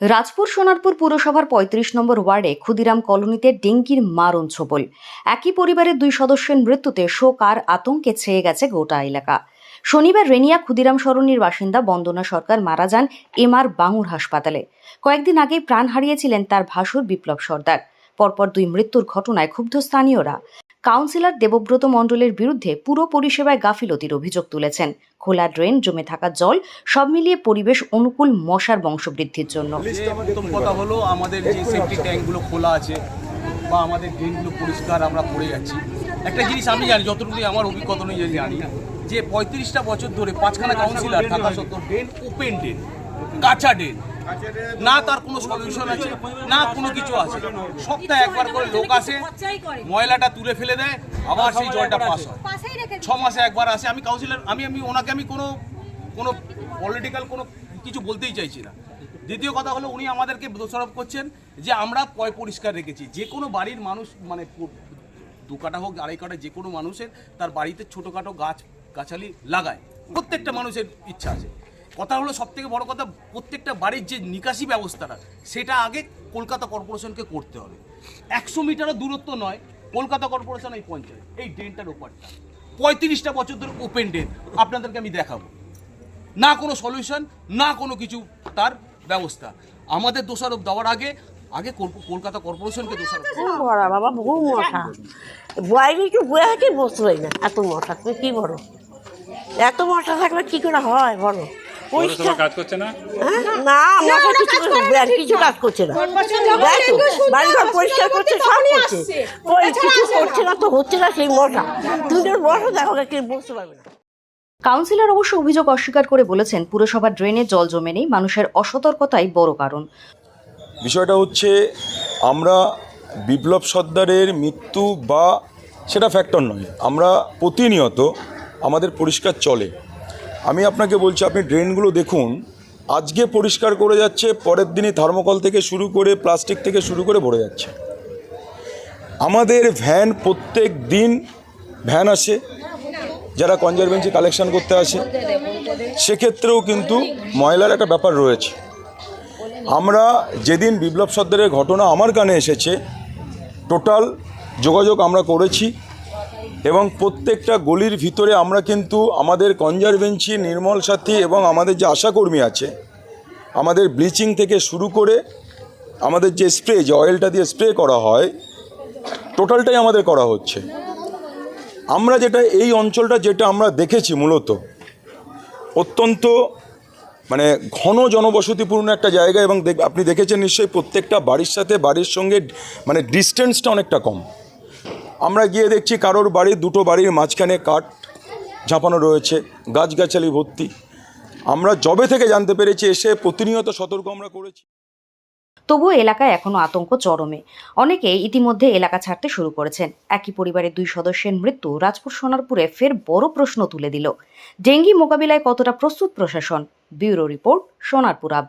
রাজপুর সোনারপুর পুরসভার পঁয়ত্রিশ নম্বর ওয়ার্ডে ক্ষুদিরাম কলোনিতে ডেঙ্গির মারণ ছবল। একই পরিবারের দুই সদস্যের মৃত্যুতে শোক আর আতঙ্কে ছেয়ে গেছে গোটা এলাকা। শনিবার রেনিয়া ক্ষুদিরাম সরণির বাসিন্দা বন্দনা সরকার মারা যান এম আর বাঙুর হাসপাতালে। কয়েকদিন আগেই প্রাণ হারিয়েছিলেন তার ভাসুর বিপ্লব সর্দার। পরপর দুই মৃত্যুর ঘটনায় ক্ষুব্ধ স্থানীয়রা। কাউন্সিলর দেবব্রত মণ্ডলের বিরুদ্ধে পুরো পরিষেবায় গাফিলতির অভিযোগ তুলেছেন। খোলা ড্রেন জমে থাকা জল সব মিলিয়ে পরিবেশ অনুকূল মশার বংশবৃদ্ধির জন্য। প্রথম কথা হলো আমাদের যে সেফটি ট্যাঙ্কগুলো খোলা আছে বা আমাদের ড্রেনগুলো পরিষ্কার আমরা করে যাচ্ছি। একটা জিনিস আমি জানি যতটুকু আমার অভিজ্ঞতা অনুযায়ী জানি যে পঁয়ত্রিশটা বছর ধরে পাঁচখানা কাউন্সিলর থাকা সত্ত্বেও ড্রেন ওপেন ড্রেন কাঁচা ড্রেন না তার কোনো সলিউশন আছে না কোনো কিছু আছে। সপ্তাহে একবার করে লোক আসে ময়লাটা তুলে ফেলে দেয় আবার সেই জলটা পাস হয়। ছ মাসে একবার আসে। আমি কাউন্সিলর আমি আমি ওনাকে আমি কোনো কোনো পলিটিক্যাল কোনো কিছু বলতেই চাইছি না। দ্বিতীয় কথা হলো উনি আমাদেরকে দোষারোপ করছেন যে আমরা পয় পরিষ্কার রেখেছি। যে কোনো বাড়ির মানুষ মানে দু কাটা হোক আড়াই কাটা যে কোনো মানুষের তার বাড়িতে ছোটোখাটো গাছ গাছালি লাগায়। প্রত্যেকটা মানুষের ইচ্ছা আছে। কথা হলো সব থেকে বড় কথা, প্রত্যেকটা বাড়ির যে নিকাশি ব্যবস্থাটা, সেটা আগে কলকাতা কর্পোরেশনকে করতে হবে। একশো মিটারও দূরত্ব নয়, কলকাতা কর্পোরেশন এই পঞ্চায়েত, এই ড্রেনটার ওপারটা। পঁয়ত্রিশটা বছর ধরে ওপেন ড্রেন, আপনাদেরকে আমি দেখাবো। না কোনো সলিউশন না কোনো কিছু তার ব্যবস্থা। আমাদের দোষারোপ দেওয়ার আগে আগে কল- কলকাতা কর্পোরেশনকে দোষারোপ বড় বাবা, বহু মশা। বয়ে বসতে পারি না। এত মশা, তুমি কি এত মশা থাকলে কি করে হয়, বলো? পৌরসভা কাজ করছে না? না মশা কিছু কিছু কাজ করছে না। বাড়িঘর পরিষ্কার করছে সব করছে। কিছু করছে না তো হচ্ছে না সেই মশা। তুমি যখন দেখো কি বুঝতে পারবে। না কাউন্সিলর অবশ্য অভিযোগ অস্বীকার করে বলেছেন পুরসভার ড্রেনে জল জমে নেই মানুষের অসতর্কতাই বড় কারণ। বিষয়টা হচ্ছে আমরা বিপ্লব সর্দারের মৃত্যু বা সেটা ফ্যাক্টর নয়। আমরা প্রতিনিয়ত আমাদের পরিষ্কার চলে। আমি আপনাকে বলছি, আপনি ড্রেনগুলো দেখুন। আজকে পরিষ্কার করে যাচ্ছে, পরের দিনই থার্মোকল থেকে শুরু করে, প্লাস্টিক থেকে শুরু করে ভরে যাচ্ছে। আমাদের ভ্যান প্রত্যেক দিন, ভ্যান আসে, যারা কনজারভেন্সি কালেকশন করতে আসে। সেক্ষেত্রেও কিন্তু ময়লার একটা ব্যাপার রয়েছে। আমরা যেদিন বিপ্লব সর্দারের ঘটনা আমার কানে এসেছে টোটাল যোগাযোগ আমরা করেছি। এবং প্রত্যেকটা গলির ভিতরে আমরা কিন্তু আমাদের কনজারভেন্সি, নির্মল সাথী এবং আমাদের যে আশাকর্মী আছে, আমাদের ব্লিচিং থেকে শুরু করে আমাদের যে স্প্রে, যে অয়েলটা দিয়ে স্প্রে করা হয়, টোটালটাই আমাদের করা হচ্ছে। আমরা যেটা, এই অঞ্চলটা যেটা আমরা দেখেছি মূলত, অত্যন্ত মানে ঘন জনবসতিপূর্ণ একটা জায়গা এবং আপনি দেখেছেন নিশ্চয়ই প্রত্যেকটা বাড়ির সাথে বাড়ির সঙ্গে মানে ডিস্টেন্সটা অনেকটা কম। আমরা গিয়ে দেখছি কারোর বাড়ির দুটো বাড়ির মাঝখানে কাঠ ঝাঁপানো রয়েছে, গাছগাছালি ভর্তি। আমরা জবে থেকে জানতে পেরেছি, এসে প্রতিনিয়ত সতর্ক আমরা করেছি। তবুও এলাকায় এখনও আতঙ্ক চরমে। অনেকে ইতিমধ্যে এলাকা ছাড়তে শুরু করেছেন। একই পরিবারের দুই সদস্যের মৃত্যু রাজপুর সোনারপুরে ফের বড় প্রশ্ন তুলে দিল। ডেঙ্গি মোকাবিলায় কতটা প্রস্তুত প্রশাসন? Bureau report, Sonarpur update.